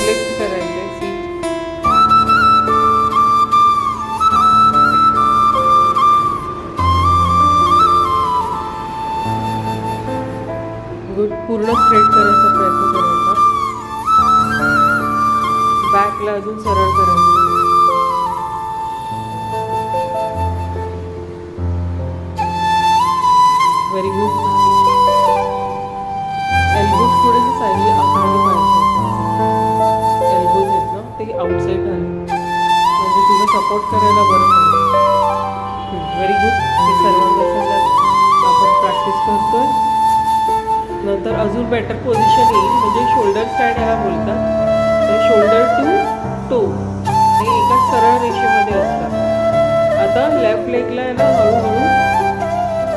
Fix करायचे पूर्ण straight करायचा प्रयत्न करायचा बॅकला अजून सरळ करायचं. व्हेरी गुड सपोर्ट करायला बरं व्हेरी गुड हे सर्वांगासनात आपण प्रॅक्टिस करतोय. नंतर अजून बेटर पोझिशन येईल. म्हणजे शोल्डर स्टँड ह्याला बोलतात तर शोल्डर टू टो हे एका सरळ रेषेमध्ये असतात. आता लेफ्ट लेगला याला हळूहळू